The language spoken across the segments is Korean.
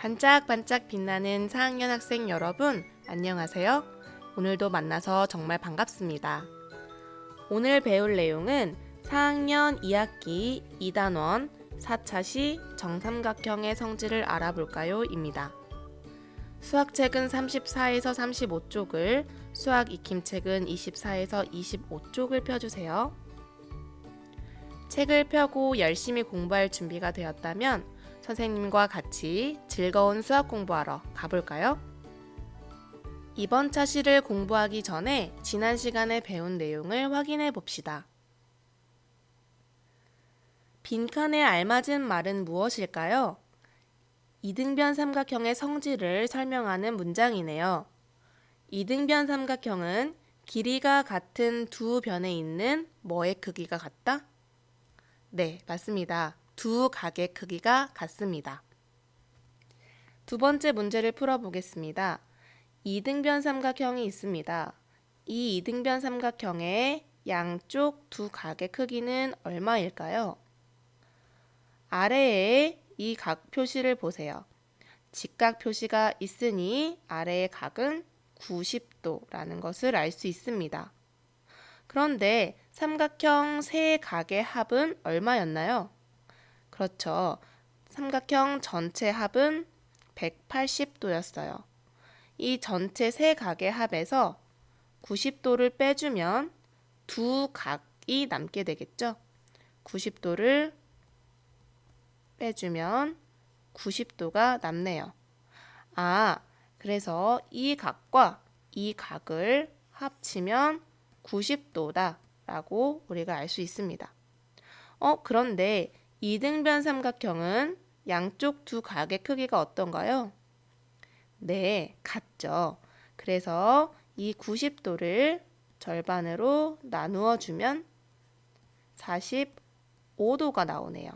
반짝반짝 빛나는 4학년 학생 여러분, 안녕하세요. 오늘도 만나서 정말 반갑습니다. 오늘 배울 내용은 4학년 2학기 2단원 4차 시 정삼각형의 성질을 알아볼까요? 입니다. 수학책은 34에서 35쪽을, 수학 익힘책은 24에서 25쪽을 펴주세요. 책을 펴고 열심히 공부할 준비가 되었다면 선생님과 같이 즐거운 수학 공부하러 가볼까요? 이번 차시를 공부하기 전에 지난 시간에 배운 내용을 확인해 봅시다. 빈칸에 알맞은 말은 무엇일까요? 이등변 삼각형의 성질을 설명하는 문장이네요. 이등변 삼각형은 길이가 같은 두 변에 있는 뭐의 크기가 같다? 네, 맞습니다. 두 각의 크기가 같습니다. 두 번째 문제를 풀어보겠습니다. 이등변 삼각형이 있습니다. 이 이등변 삼각형의 양쪽 두 각의 크기는 얼마일까요? 아래에 이 각 표시를 보세요. 직각 표시가 있으니 아래의 각은 90도라는 것을 알 수 있습니다. 그런데 삼각형 세 각의 합은 얼마였나요? 그렇죠. 삼각형 전체 합은 180도였어요. 이 전체 세 각의 합에서 90도를 빼주면 두 각이 남게 되겠죠. 90도를 빼주면 90도가 남네요. 아, 그래서 이 각과 이 각을 합치면 90도다 라고 우리가 알 수 있습니다. 어, 그런데 이등변 삼각형은 양쪽 두 각의 크기가 어떤가요? 네, 같죠. 그래서 이 90도를 절반으로 나누어 주면 45도가 나오네요.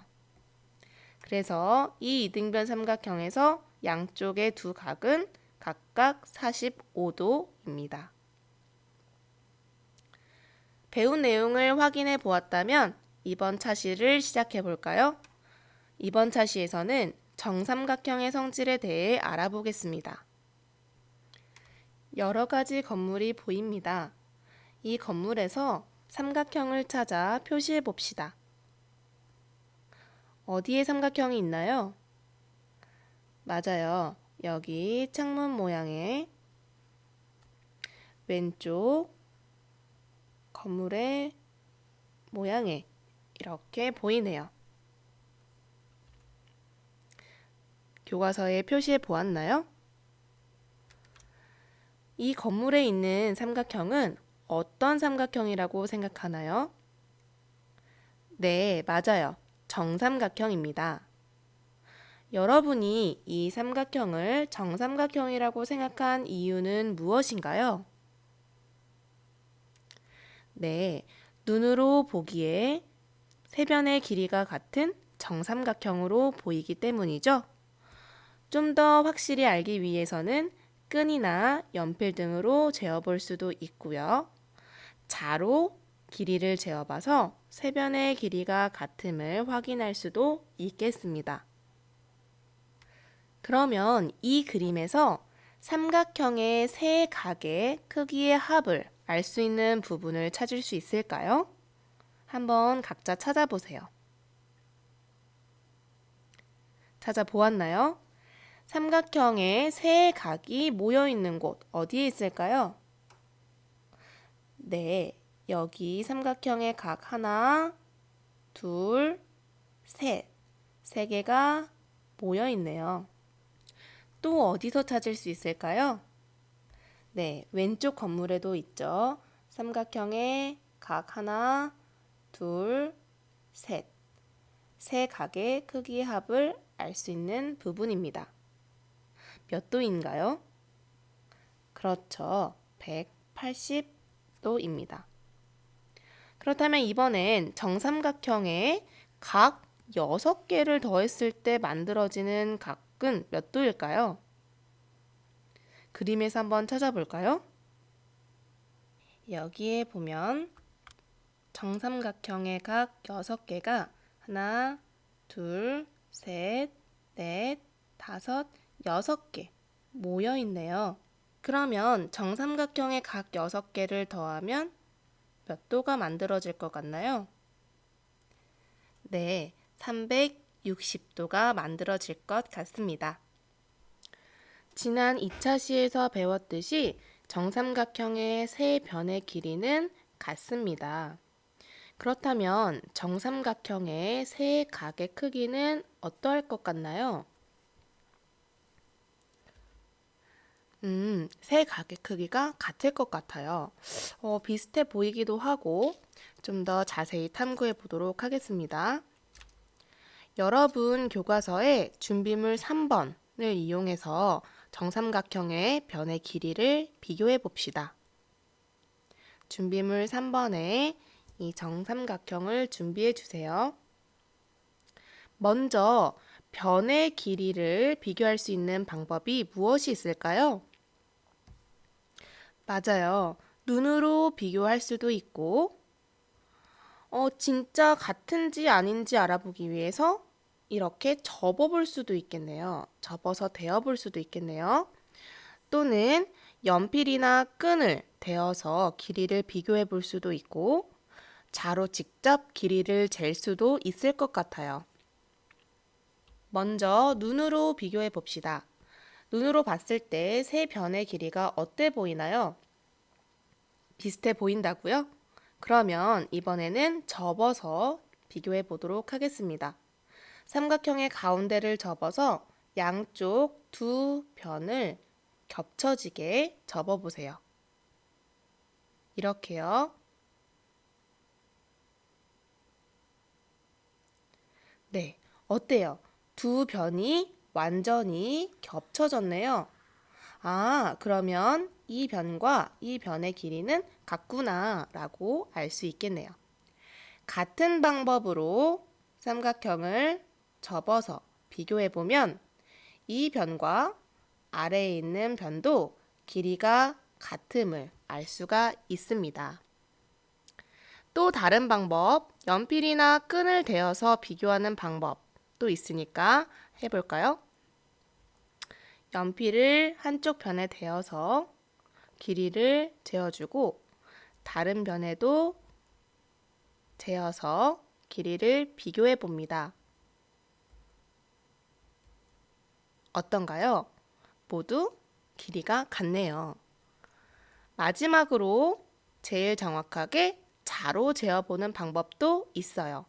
그래서 이 이등변 삼각형에서 양쪽의 두 각은 각각 45도입니다. 배운 내용을 확인해 보았다면 이번 차시를 시작해 볼까요? 이번 차시에서는 정삼각형의 성질에 대해 알아보겠습니다. 여러 가지 건물이 보입니다. 이 건물에서 삼각형을 찾아 표시해 봅시다. 어디에 삼각형이 있나요? 맞아요. 여기 창문 모양의 왼쪽 건물의 모양에 이렇게 보이네요. 교과서에 표시해 보았나요? 이 건물에 있는 삼각형은 어떤 삼각형이라고 생각하나요? 네, 맞아요. 정삼각형입니다. 여러분이 이 삼각형을 정삼각형이라고 생각한 이유는 무엇인가요? 네, 눈으로 보기에 세 변의 길이가 같은 정삼각형으로 보이기 때문이죠. 좀 더 확실히 알기 위해서는 끈이나 연필 등으로 재어볼 수도 있고요. 자로 길이를 재어봐서 세 변의 길이가 같음을 확인할 수도 있겠습니다. 그러면 이 그림에서 삼각형의 세 각의 크기의 합을 알 수 있는 부분을 찾을 수 있을까요? 한번 각자 찾아보세요. 찾아보았나요? 삼각형의 세 각이 모여 있는 곳 어디에 있을까요? 네, 여기 삼각형의 각 하나, 둘, 셋. 세 개가 모여 있네요. 또 어디서 찾을 수 있을까요? 네, 왼쪽 건물에도 있죠. 삼각형의 각 하나, 둘, 셋. 세 각의 크기의 합을 알 수 있는 부분입니다. 몇 도인가요? 그렇죠. 180도입니다. 그렇다면 이번엔 정삼각형에 각 6개를 더했을 때 만들어지는 각은 몇 도일까요? 그림에서 한번 찾아볼까요? 여기에 보면 정삼각형의 각 6개가 하나, 둘, 셋, 넷, 다섯, 6개 모여 있네요. 그러면 정삼각형의 각 6개를 더하면 몇 도가 만들어질 것 같나요? 네, 360도가 만들어질 것 같습니다. 지난 2차 시에서 배웠듯이 정삼각형의 세 변의 길이는 같습니다. 그렇다면 정삼각형의 세 각의 크기는 어떠할 것 같나요? 음, 세 각의 크기가 같을 것 같아요. 어, 비슷해 보이기도 하고 좀 더 자세히 탐구해 보도록 하겠습니다. 여러분 교과서에 준비물 3번을 이용해서 정삼각형의 변의 길이를 비교해 봅시다. 준비물 3번에 이 정삼각형을 준비해 주세요. 먼저 변의 길이를 비교할 수 있는 방법이 무엇이 있을까요? 맞아요. 눈으로 비교할 수도 있고, 어, 진짜 같은지 아닌지 알아보기 위해서 이렇게 접어볼 수도 있겠네요. 접어서 대어볼 수도 있겠네요. 또는 연필이나 끈을 대어서 길이를 비교해 볼 수도 있고, 자로 직접 길이를 잴 수도 있을 것 같아요. 먼저 눈으로 비교해 봅시다. 눈으로 봤을 때 세 변의 길이가 어때 보이나요? 비슷해 보인다고요? 그러면 이번에는 접어서 비교해 보도록 하겠습니다. 삼각형의 가운데를 접어서 양쪽 두 변을 겹쳐지게 접어 보세요. 이렇게요. 네, 어때요? 두 변이 완전히 겹쳐졌네요. 아, 그러면 이 변과 이 변의 길이는 같구나 라고 알 수 있겠네요. 같은 방법으로 삼각형을 접어서 비교해 보면 이 변과 아래에 있는 변도 길이가 같음을 알 수가 있습니다. 또 다른 방법, 연필이나 끈을 대어서 비교하는 방법도 있으니까 해볼까요? 연필을 한쪽 변에 대어서 길이를 재어주고 다른 변에도 재어서 길이를 비교해 봅니다. 어떤가요? 모두 길이가 같네요. 마지막으로 제일 정확하게 자로 재어보는 방법도 있어요.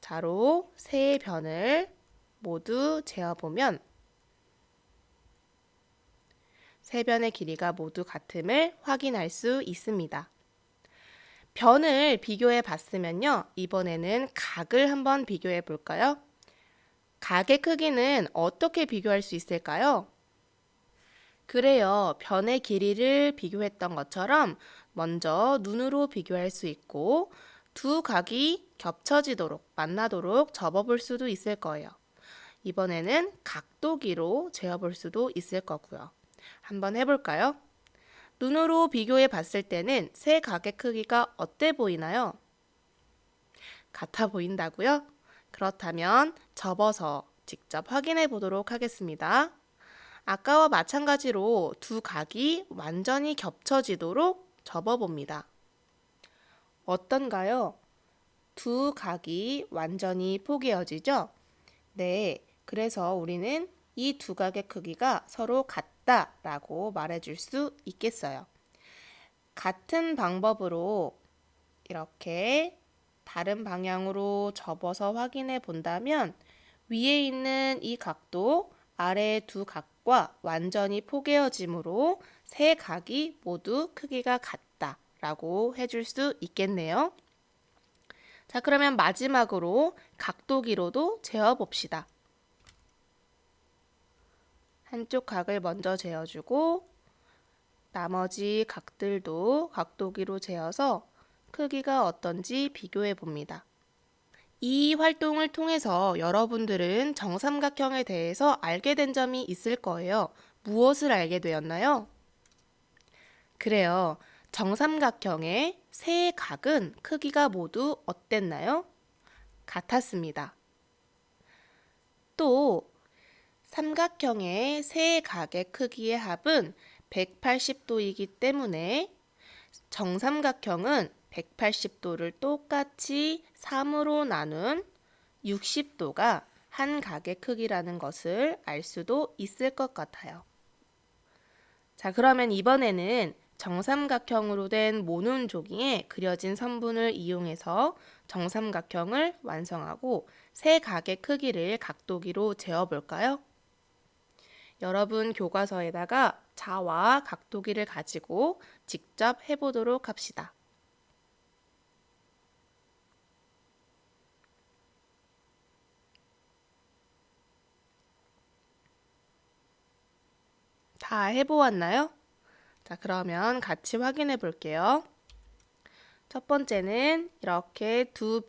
자로 세 변을 모두 재어보면 세 변의 길이가 모두 같음을 확인할 수 있습니다. 변을 비교해 봤으면요. 이번에는 각을 한번 비교해 볼까요? 각의 크기는 어떻게 비교할 수 있을까요? 그래요. 변의 길이를 비교했던 것처럼 먼저 눈으로 비교할 수 있고 두 각이 겹쳐지도록 만나도록 접어볼 수도 있을 거예요. 이번에는 각도기로 재어볼 수도 있을 거고요. 한번 해볼까요? 눈으로 비교해 봤을 때는 세 각의 크기가 어때 보이나요? 같아 보인다고요? 그렇다면 접어서 직접 확인해 보도록 하겠습니다. 아까와 마찬가지로 두 각이 완전히 겹쳐지도록 접어봅니다. 어떤가요? 두 각이 완전히 포개어지죠? 네, 그래서 우리는 이 두 각의 크기가 서로 같다 라고 말해줄 수 있겠어요. 같은 방법으로 이렇게 다른 방향으로 접어서 확인해 본다면 위에 있는 이 각도 아래 두 각과 완전히 포개어짐으로 세 각이 모두 크기가 같다 라고 해줄 수 있겠네요. 자, 그러면 마지막으로 각도기로도 재어봅시다. 한쪽 각을 먼저 재어주고 나머지 각들도 각도기로 재어서 크기가 어떤지 비교해 봅니다. 이 활동을 통해서 여러분들은 정삼각형에 대해서 알게 된 점이 있을 거예요. 무엇을 알게 되었나요? 그래요. 정삼각형의 세 각은 크기가 모두 어땠나요? 같았습니다. 또 삼각형의 세 각의 크기의 합은 180도이기 때문에 정삼각형은 180도를 똑같이 3으로 나눈 60도가 한 각의 크기라는 것을 알 수도 있을 것 같아요. 자, 그러면 이번에는 정삼각형으로 된 모눈종이에 그려진 선분을 이용해서 정삼각형을 완성하고 세 각의 크기를 각도기로 재어볼까요? 여러분 교과서에다가 자와 각도기를 가지고 직접 해보도록 합시다. 다 해보았나요? 자, 그러면 같이 확인해 볼게요. 첫 번째는 이렇게 두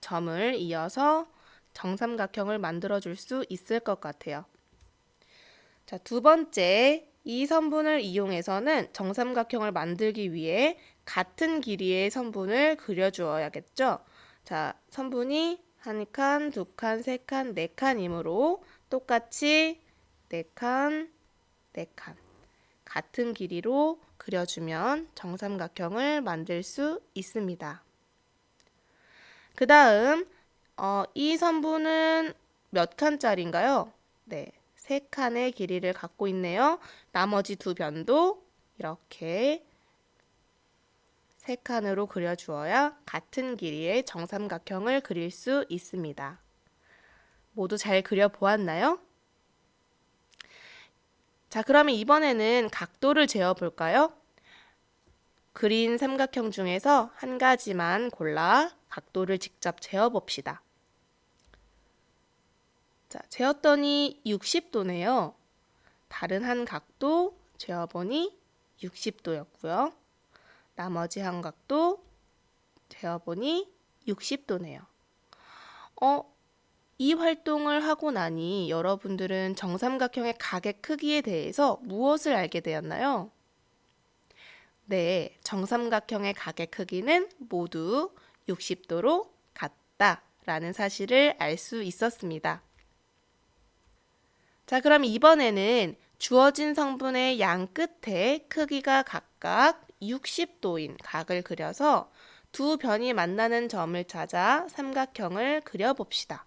점을 이어서 정삼각형을 만들어 줄 수 있을 것 같아요. 자, 두 번째, 이 선분을 이용해서는 정삼각형을 만들기 위해 같은 길이의 선분을 그려 주어야겠죠. 자, 선분이 한 칸, 두 칸, 세 칸, 네 칸이므로 똑같이 네 칸, 네 칸. 같은 길이로 그려주면 정삼각형을 만들 수 있습니다. 그 다음, 어, 이 선분은 몇 칸짜리인가요? 네, 세 칸의 길이를 갖고 있네요. 나머지 두 변도 이렇게 세 칸으로 그려주어야 같은 길이의 정삼각형을 그릴 수 있습니다. 모두 잘 그려보았나요? 자, 그러면 이번에는 각도를 재어 볼까요? 그린 삼각형 중에서 한 가지만 골라 각도를 직접 재어 봅시다. 자, 재었더니 60도네요. 다른 한 각도 재어 보니 60도였고요. 나머지 한 각도 재어 보니 60도네요. 어, 이 활동을 하고 나니 여러분들은 정삼각형의 각의 크기에 대해서 무엇을 알게 되었나요? 네, 정삼각형의 각의 크기는 모두 60도로 같다 라는 사실을 알 수 있었습니다. 자, 그럼 이번에는 주어진 성분의 양 끝에 크기가 각각 60도인 각을 그려서 두 변이 만나는 점을 찾아 삼각형을 그려봅시다.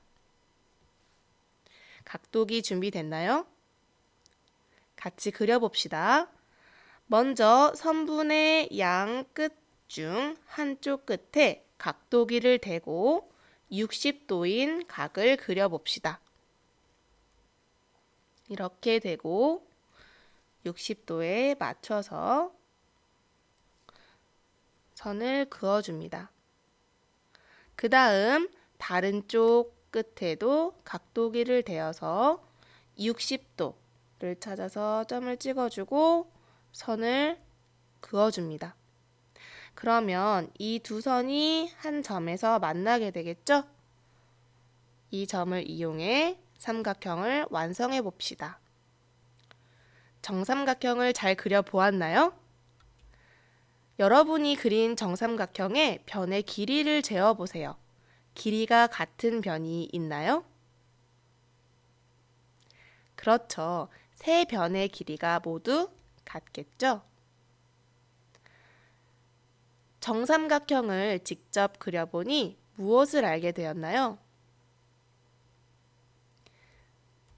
각도기 준비됐나요? 같이 그려봅시다. 먼저 선분의 양 끝 중 한쪽 끝에 각도기를 대고 60도인 각을 그려봅시다. 이렇게 되고 60도에 맞춰서 선을 그어줍니다. 그 다음 다른 쪽 끝에도 각도기를 대어서 60도를 찾아서 점을 찍어주고 선을 그어줍니다. 그러면 이 두 선이 한 점에서 만나게 되겠죠? 이 점을 이용해 삼각형을 완성해 봅시다. 정삼각형을 잘 그려 보았나요? 여러분이 그린 정삼각형의 변의 길이를 재어 보세요. 길이가 같은 변이 있나요? 그렇죠. 세 변의 길이가 모두 같겠죠? 정삼각형을 직접 그려보니 무엇을 알게 되었나요?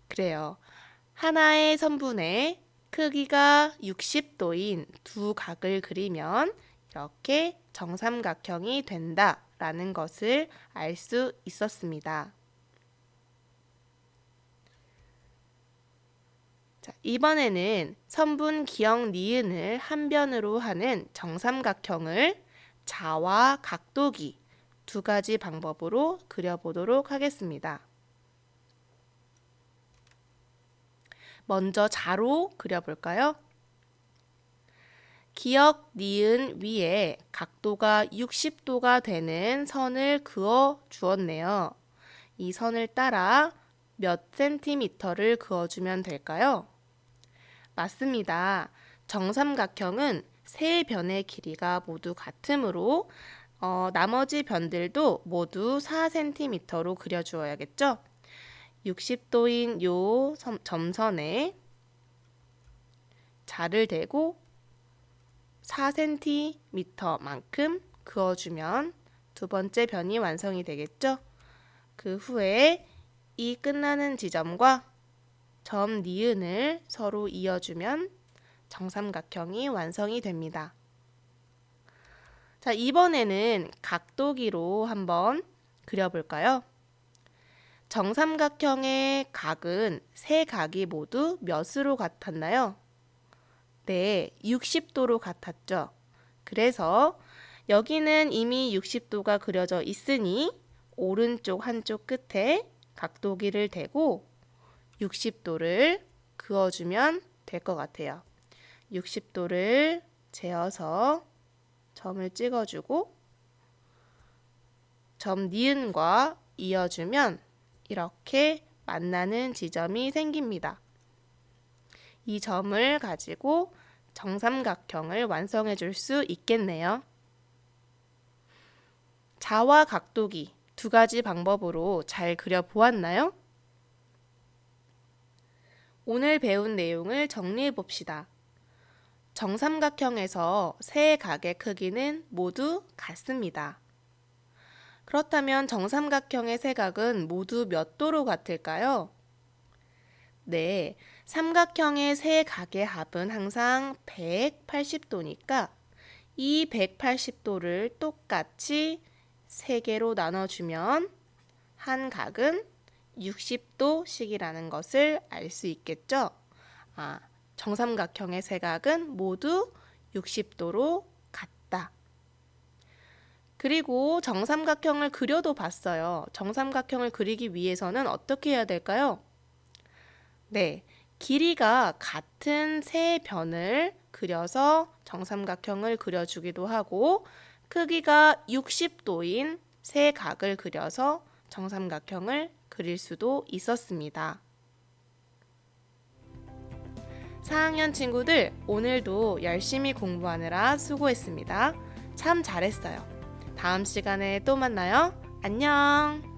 그래요. 하나의 선분의 크기가 60도인 두 각을 그리면 이렇게 정삼각형이 된다. 라는 것을 알 수 있었습니다. 자, 이번에는 선분 기역 니은을 한 변으로 하는 정삼각형을 자와 각도기 두 가지 방법으로 그려보도록 하겠습니다. 먼저 자로 그려볼까요? 기역 니은 위에 각도가 60도가 되는 선을 그어 주었네요. 이 선을 따라 몇 센티미터를 그어주면 될까요? 맞습니다. 정삼각형은 세 변의 길이가 모두 같으므로 어, 나머지 변들도 모두 4cm로 그려주어야겠죠? 60도인 요 섬- 점선에 자를 대고 4cm만큼 그어주면 두 번째 변이 완성이 되겠죠? 그 후에 이 끝나는 지점과 점 니은을 서로 이어주면 정삼각형이 완성이 됩니다. 자, 이번에는 각도기로 한번 그려볼까요? 정삼각형의 각은 세 각이 모두 몇으로 같았나요? 네, 60도로 같았죠. 그래서 여기는 이미 60도가 그려져 있으니 오른쪽 한쪽 끝에 각도기를 대고 60도를 그어주면 될 것 같아요. 60도를 재어서 점을 찍어주고 점 니은과 이어주면 이렇게 만나는 지점이 생깁니다. 이 점을 가지고 정삼각형을 완성해 줄 수 있겠네요. 자와 각도기 두 가지 방법으로 잘 그려 보았나요? 오늘 배운 내용을 정리해 봅시다. 정삼각형에서 세 각의 크기는 모두 같습니다. 그렇다면 정삼각형의 세 각은 모두 몇 도로 같을까요? 네, 삼각형의 세 각의 합은 항상 180도니까 이 180도를 똑같이 세 개로 나눠주면 한 각은 60도씩이라는 것을 알 수 있겠죠? 아, 정삼각형의 세 각은 모두 60도로 같다. 그리고 정삼각형을 그려도 봤어요. 정삼각형을 그리기 위해서는 어떻게 해야 될까요? 네, 길이가 같은 세 변을 그려서 정삼각형을 그려주기도 하고 크기가 60도인 세 각을 그려서 정삼각형을 그릴 수도 있었습니다. 4학년 친구들, 오늘도 열심히 공부하느라 수고했습니다. 참 잘했어요. 다음 시간에 또 만나요. 안녕!